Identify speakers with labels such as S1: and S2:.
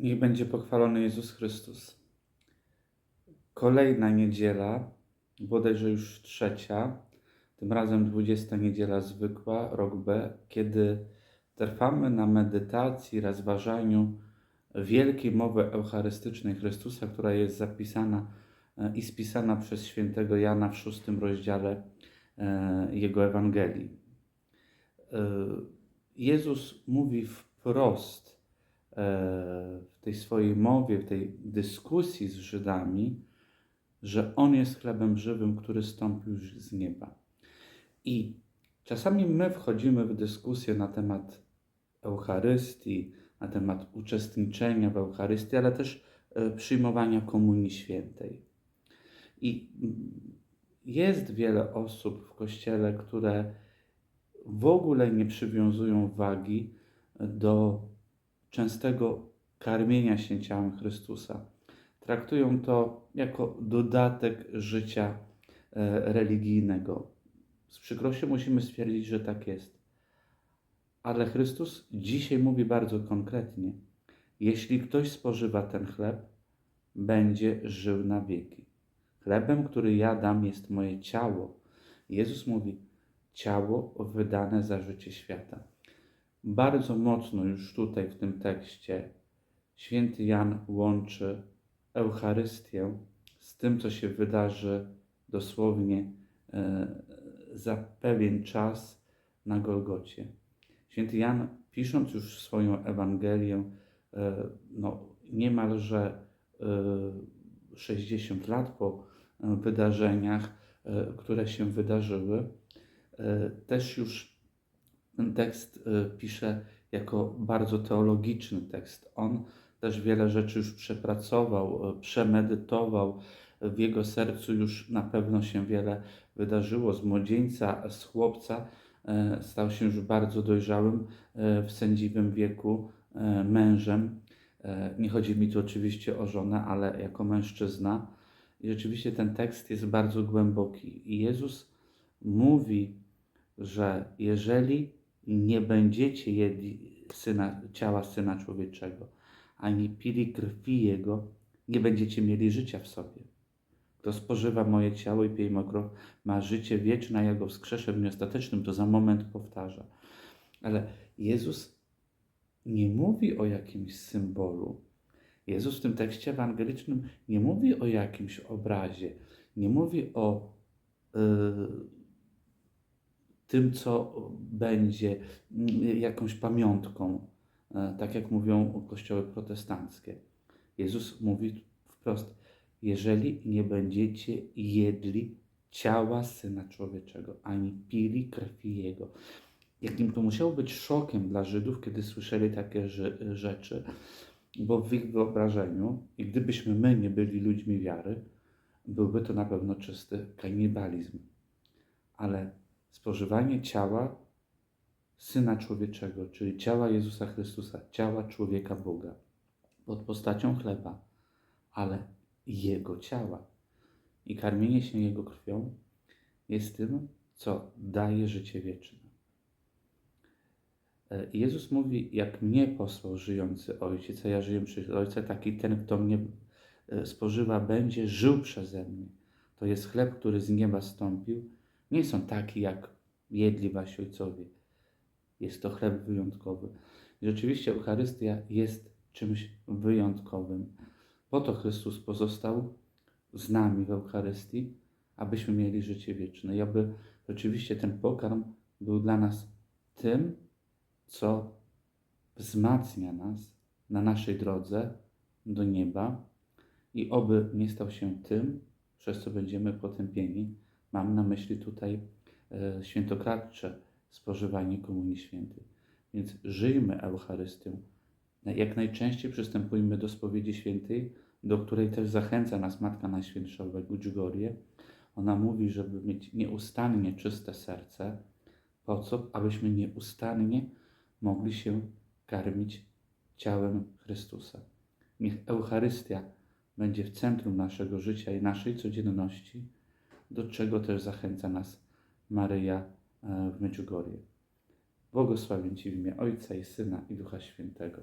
S1: Niech będzie pochwalony Jezus Chrystus. Kolejna niedziela, bodajże już trzecia, tym razem 20 niedziela zwykła, rok B, kiedy trwamy na medytacji, rozważaniu wielkiej mowy eucharystycznej Chrystusa, która jest zapisana e, i spisana przez świętego Jana w szóstym rozdziale e, jego Ewangelii. E, Jezus mówi wprost w tej swojej mowie, w tej dyskusji z Żydami, że On jest chlebem żywym, który stąpił z nieba. I czasami my wchodzimy w dyskusję na temat Eucharystii, na temat uczestniczenia w Eucharystii, ale też e, przyjmowania Komunii Świętej. I jest wiele osób w Kościele, które w ogóle nie przywiązują wagi do częstego karmienia się ciałem Chrystusa. Traktują to jako dodatek życia e, religijnego. Z przykrością musimy stwierdzić, że tak jest. Ale Chrystus dzisiaj mówi bardzo konkretnie: jeśli ktoś spożywa ten chleb, będzie żył na wieki. Chlebem, który ja dam, jest moje ciało. Jezus mówi: ciało wydane za życie świata. Bardzo mocno już tutaj w tym tekście święty Jan łączy Eucharystię z tym, co się wydarzy dosłownie e, za pewien czas na Golgocie. Święty Jan, pisząc już swoją Ewangelię, e, no, niemalże 60 e, lat po wydarzeniach, które się wydarzyły, też już ten tekst pisze jako bardzo teologiczny tekst. On też wiele rzeczy już przepracował, e, przemedytował. W jego sercu już na pewno się wiele wydarzyło. Z młodzieńca, z chłopca e, stał się już bardzo dojrzałym, w sędziwym wieku mężem. Nie chodzi mi tu oczywiście o żonę, ale jako mężczyzna. I rzeczywiście ten tekst jest bardzo głęboki. I Jezus mówi, że jeżeli nie będziecie jedli syna, ciała Syna Człowieczego, ani pili krwi Jego, nie będziecie mieli życia w sobie. Kto spożywa moje ciało i pije moją ma życie wieczne, ja go wskrzeszę w dniu ostatecznym, to za moment powtarza. Ale Jezus nie mówi o jakimś symbolu. Jezus w tym tekście ewangelicznym nie mówi o jakimś obrazie, nie mówi o yy, tym, co będzie yy, jakąś pamiątką E, tak jak mówią kościoły protestanckie. Jezus mówi wprost: Jeżeli nie będziecie jedli ciała syna człowieczego, ani pili krwi jego. Jakim to musiało być szokiem dla Żydów, kiedy słyszeli takie rzeczy, bo w ich wyobrażeniu, i gdybyśmy my nie byli ludźmi wiary, byłby to na pewno czysty kanibalizm. Ale spożywanie ciała Syna Człowieczego, czyli ciała Jezusa Chrystusa, ciała człowieka Boga, pod postacią chleba, ale Jego ciała. I karmienie się Jego krwią jest tym, co daje życie wieczne. E, Jezus mówi, jak mnie posłał żyjący Ojciec, a ja żyję przez Ojca, taki ten, kto mnie e, spożywa, będzie żył przeze mnie. To jest chleb, który z nieba stąpił. Nie są taki, jak jedli wasi ojcowie jest to chleb wyjątkowy. Rzeczywiście Eucharystia jest czymś wyjątkowym. Po to Chrystus pozostał z nami w Eucharystii, abyśmy mieli życie wieczne i aby rzeczywiście ten pokarm był dla nas tym, co wzmacnia nas na naszej drodze do nieba i oby nie stał się tym, przez co będziemy potępieni. Mam na myśli tutaj e, świętokradcze, spożywanie Komunii Świętej. Więc żyjmy Eucharystią. Jak najczęściej przystępujmy do spowiedzi świętej, do której też zachęca nas Matka Najświętsza Medjugorje. Ona mówi, żeby mieć nieustannie czyste serce. Po co? Abyśmy nieustannie mogli się karmić ciałem Chrystusa. Niech Eucharystia będzie w centrum naszego życia i naszej codzienności, do czego też zachęca nas Maryja w Medjugorje. Błogosławię Ci w imię Ojca i Syna i Ducha Świętego.